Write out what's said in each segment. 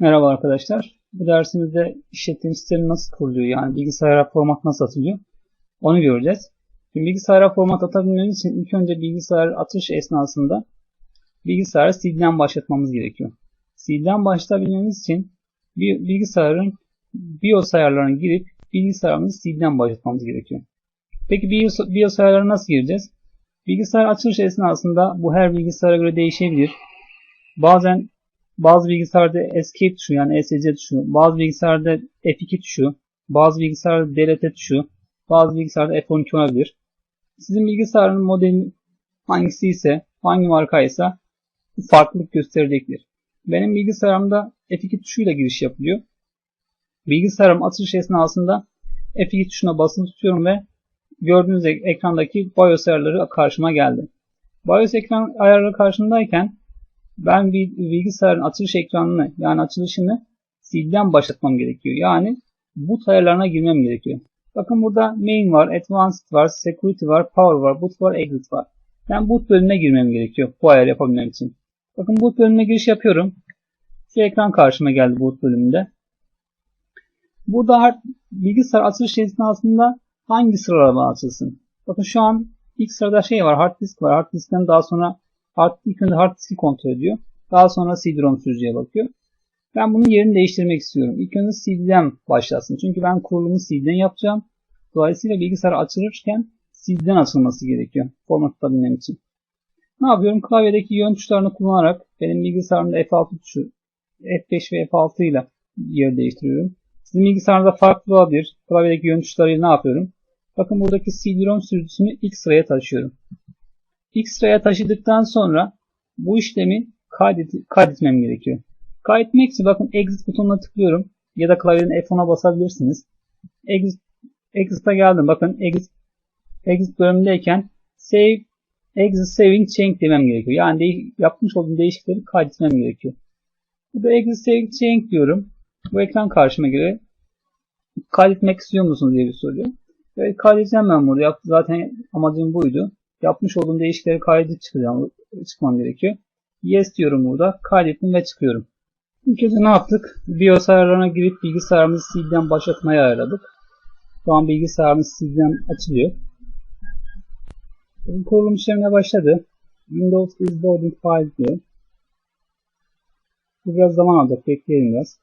Merhaba arkadaşlar. Bu dersimizde işletim sistemi nasıl kuruluyor? Yani bilgisayara format nasıl atılıyor? Onu göreceğiz. Şimdi bilgisayara format atabilmemiz için ilk önce bilgisayar atış esnasında bilgisayarı CD'den başlatmamız gerekiyor. CD'den başlatabilmemiz için bir bilgisayarın BIOS ayarlarına girip bilgisayarımızı CD'den başlatmamız gerekiyor. Peki BIOS, BIOS ayarlarına nasıl gireceğiz? Bilgisayar açılış esnasında bu her bilgisayara göre değişebilir. Bazen bazı bilgisayarda Escape tuşu yani ESC tuşu, bazı bilgisayarda F2 tuşu, bazı bilgisayarda delete tuşu, bazı bilgisayarda F12 olabilir. Sizin bilgisayarın modeli hangisi ise, hangi marka ise farklılık gösterecektir. Benim bilgisayarımda F2 tuşuyla giriş yapılıyor. Bilgisayarım açılış esnasında F2 tuşuna basılı tutuyorum ve gördüğünüz ekrandaki BIOS ayarları karşıma geldi. BIOS ekran ayarları karşımdayken ben bilgisayarın açılış ekranını yani açılışını CD'den başlatmam gerekiyor. Yani boot ayarlarına girmem gerekiyor. Bakın burada main var, advanced var, security var, power var, boot var, exit var. Ben boot bölümüne girmem gerekiyor bu ayarı yapabilmem için. Bakın boot bölümüne giriş yapıyorum. Şu ekran karşıma geldi boot bölümünde. Burada bilgisayar açılış esnasında hangi sıralama açılsın? Bakın şu an ilk sırada şey var, hard disk var. Hard diskten daha sonra hard, ilk önce hard diski kontrol ediyor. Daha sonra CD-ROM sürücüye bakıyor. Ben bunun yerini değiştirmek istiyorum. İlk önce CD'den başlasın. Çünkü ben kurulumu CD'den yapacağım. Dolayısıyla bilgisayar açılırken CD'den açılması gerekiyor. Format tutabilmem için. Ne yapıyorum? Klavyedeki yön tuşlarını kullanarak benim bilgisayarımda F6 tuşu F5 ve F6 ile yer değiştiriyorum. Sizin bilgisayarınızda farklı olabilir. Klavyedeki yön tuşlarıyla ne yapıyorum? Bakın buradaki CD-ROM sürücüsünü ilk sıraya taşıyorum. Sıraya taşıdıktan sonra bu işlemi kaydet kaydetmem gerekiyor. Kaydetmek için bakın exit butonuna tıklıyorum. Ya da klavyenin F10'a basabilirsiniz. Exit, exit'a geldim. Bakın exit, exit bölümündeyken save exit saving change demem gerekiyor. Yani de, yapmış olduğum değişiklikleri kaydetmem gerekiyor. Burada exit saving change diyorum. Bu ekran karşıma göre kaydetmek istiyor musunuz diye bir soruyor. Evet kaydedeceğim ben burada. Zaten amacım buydu. Yapmış olduğum değişiklikleri kaydedip çıkacağım, çıkmam gerekiyor. Yes diyorum burada. Kaydettim ve çıkıyorum. İlk önce ne yaptık? BIOS ayarlarına girip bilgisayarımızı CD'den başlatmaya ayarladık. Şu an bilgisayarımız CD'den açılıyor. Kurulum işlemine başladı. Windows is loading file diyor. Bu biraz zaman alacak. Bekleyelim biraz.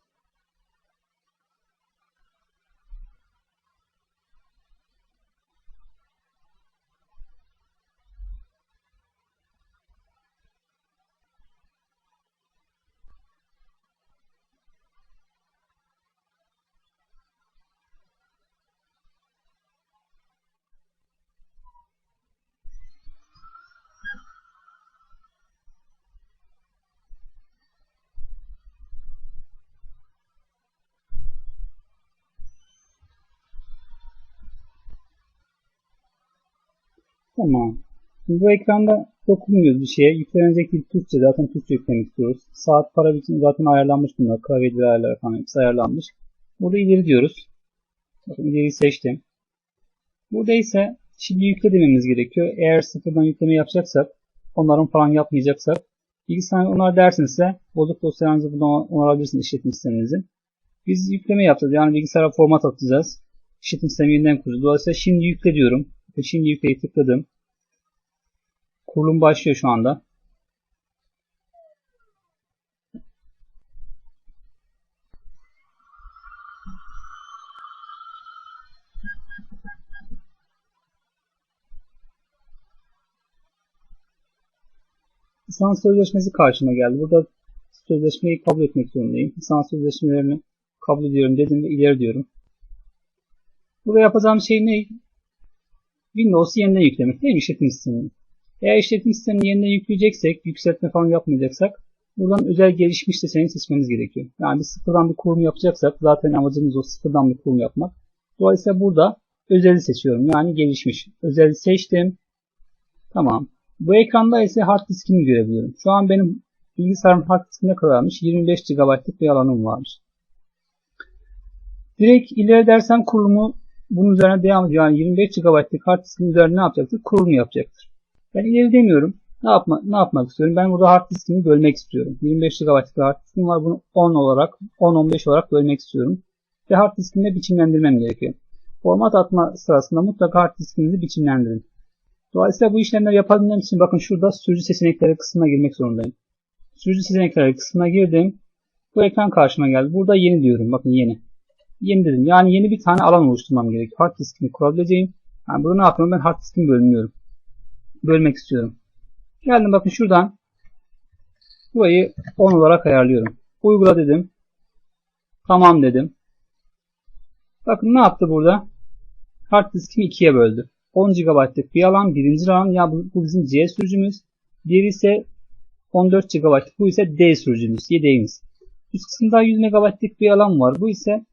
Tamam. Şimdi bu ekranda dokunmuyoruz bir şeye. Yüklenecek bir Türkçe. Zaten Türkçe yüklemek istiyoruz. Saat para için zaten ayarlanmış bunlar. Klavyeleri ayarları falan hepsi ayarlanmış. Burada ileri diyoruz. Bakın ileriyi seçtim. Burada ise şimdi yükle dememiz gerekiyor. Eğer sıfırdan yükleme yapacaksak, onların falan yapmayacaksak, bilgisayar onlar dersinizse bozuk dosyalarınızı buradan onarabilirsiniz işletim sisteminizi. Biz yükleme yapacağız. Yani bilgisayara format atacağız. İşletim sistemi yeniden kuracağız. Dolayısıyla şimdi yükle diyorum. Ve şimdi yükleyi tıkladım. Kurulum başlıyor şu anda. Lisans sözleşmesi karşıma geldi. Burada sözleşmeyi kabul etmek zorundayım. Lisans sözleşmelerini kabul ediyorum dedim ve ileri diyorum. Burada yapacağım şey ne? Windows'u yeniden yüklemek değil işletim sistemini? Eğer işletim sistemini yeniden yükleyeceksek, yükseltme falan yapmayacaksak buradan özel gelişmiş seçeneği seçmemiz gerekiyor. Yani biz sıfırdan bir kurulum yapacaksak zaten amacımız o sıfırdan bir kurulum yapmak. Dolayısıyla burada özeli seçiyorum. Yani gelişmiş. Özeli seçtim. Tamam. Bu ekranda ise hard diskimi görebiliyorum. Şu an benim bilgisayarım hard diski ne kadarmış? 25 GB'lık bir alanım varmış. Direkt ileri dersem kurulumu bunun üzerine devam ediyor. Yani 25 GB'lık hard diskin üzerine ne yapacaktır? Kurulumu yapacaktır. Ben ileri demiyorum. Ne, yapma, ne yapmak istiyorum? Ben burada hard diskimi bölmek istiyorum. 25 GB'lık hard diskim var. Bunu 10 olarak, 10-15 olarak bölmek istiyorum. Ve hard diskimde biçimlendirmem gerekiyor. Format atma sırasında mutlaka hard diskinizi biçimlendirin. Dolayısıyla bu işlemleri yapabilmem için bakın şurada sürücü seçenekleri kısmına girmek zorundayım. Sürücü seçenekleri kısmına girdim. Bu ekran karşıma geldi. Burada yeni diyorum. Bakın yeni. Yeni. Yani yeni bir tane alan oluşturmam gerekiyor. Hard diskimi kurabileceğim. Yani burada ne yapıyorum? Ben hard diskimi bölmüyorum. Bölmek istiyorum. Geldim bakın şuradan. Burayı 10 olarak ayarlıyorum. Uygula dedim. Tamam dedim. Bakın ne yaptı burada? Hard diskimi ikiye böldü. 10 GB'lık bir alan, birinci alan ya bu, bu bizim C sürücümüz. Diğeri ise 14 GB'lık bu ise D sürücümüz, yedeğimiz. Üst kısımda 100 MB'lık bir alan var. Bu ise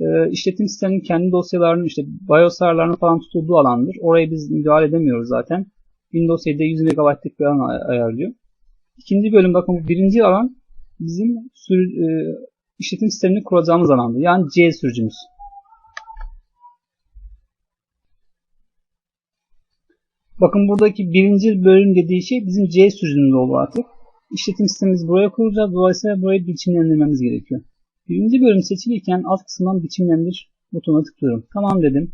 e, işletim sisteminin kendi dosyalarının işte BIOS falan tutulduğu alandır. Oraya biz müdahale edemiyoruz zaten. Windows 7'de 100 MB'lık bir alan ayarlıyor. İkinci bölüm bakın birinci alan bizim sürü, e, işletim sistemini kuracağımız alandı. Yani C sürücümüz. Bakın buradaki birinci bölüm dediği şey bizim C sürücümüz oldu artık. İşletim sistemimizi buraya kuracağız. Dolayısıyla burayı biçimlendirmemiz gerekiyor. Birinci bölüm seçilirken alt kısımdan biçimlendir butonuna tıklıyorum. Tamam dedim.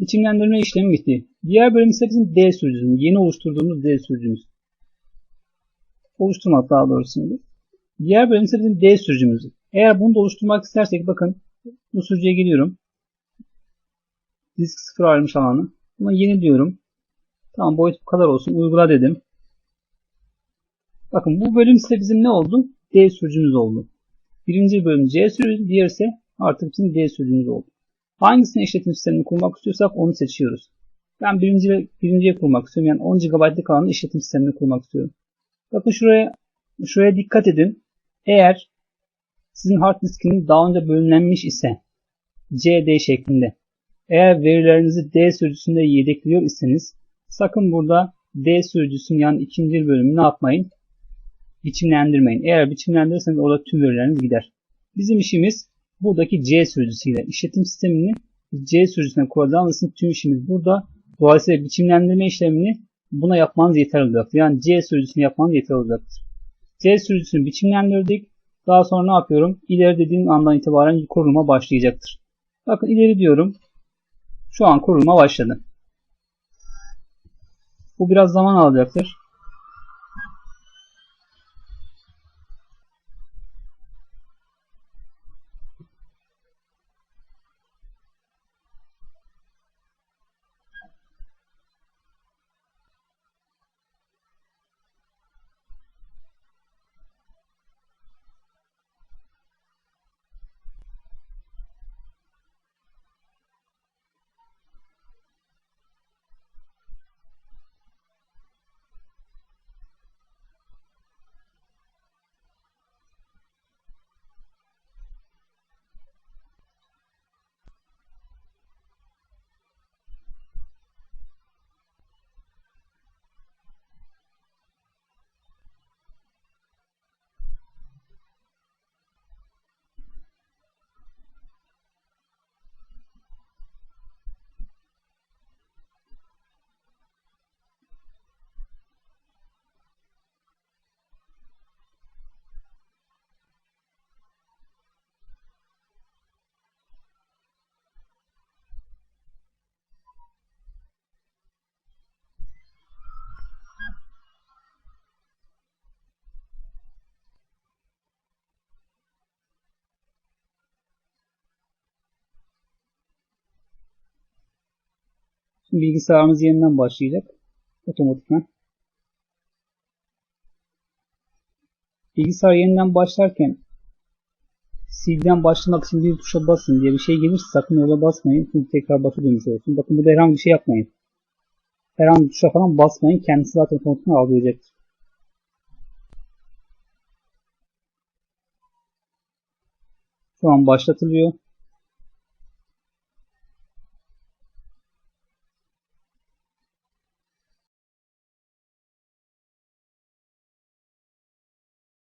Biçimlendirme işlemi bitti. Diğer bölüm ise bizim D sürücümüz. Yeni oluşturduğumuz D sürücümüz. Oluşturmak daha doğrusu şimdi. Diğer bölüm ise bizim D sürücümüz. Eğer bunu da oluşturmak istersek bakın bu sürücüye geliyorum. Disk sıfır ayrılmış alanı. Buna yeni diyorum. Tamam boyut bu kadar olsun. Uygula dedim. Bakın bu bölüm ise bizim ne oldu? D sürücümüz oldu. Birinci bölüm C sürücü, diğer ise artık bizim D sürücümüz oldu. Hangisine işletim sistemini kurmak istiyorsak onu seçiyoruz. Ben birinci birinciye kurmak istiyorum. Yani 10 GB'lık alanı işletim sistemini kurmak istiyorum. Bakın şuraya şuraya dikkat edin. Eğer sizin hard diskiniz daha önce bölünlenmiş ise CD şeklinde eğer verilerinizi D sürücüsünde yedekliyor iseniz sakın burada D sürücüsünün yani ikinci bölümü ne yapmayın? Biçimlendirmeyin. Eğer biçimlendirirseniz orada tüm verileriniz gider. Bizim işimiz buradaki C sürücüsüyle işletim sistemini C sürücüsüne için tüm işimiz burada. Dolayısıyla biçimlendirme işlemini buna yapmanız yeterli olacaktır. Yani C sürücüsünü yapmanız yeterli olacaktır. C sürücüsünü biçimlendirdik. Daha sonra ne yapıyorum? İleri dediğim andan itibaren kuruluma başlayacaktır. Bakın ileri diyorum. Şu an kuruluma başladı. Bu biraz zaman alacaktır. Bilgisayarımız yeniden başlayacak. Otomatikman. Bilgisayar yeniden başlarken silden başlamak için bir tuşa basın diye bir şey gelirse sakın orada basmayın. Çünkü tekrar batı dönüş olsun. Bakın burada herhangi bir şey yapmayın. Herhangi bir tuşa falan basmayın. Kendisi zaten otomatikman algılayacaktır. Şu an başlatılıyor.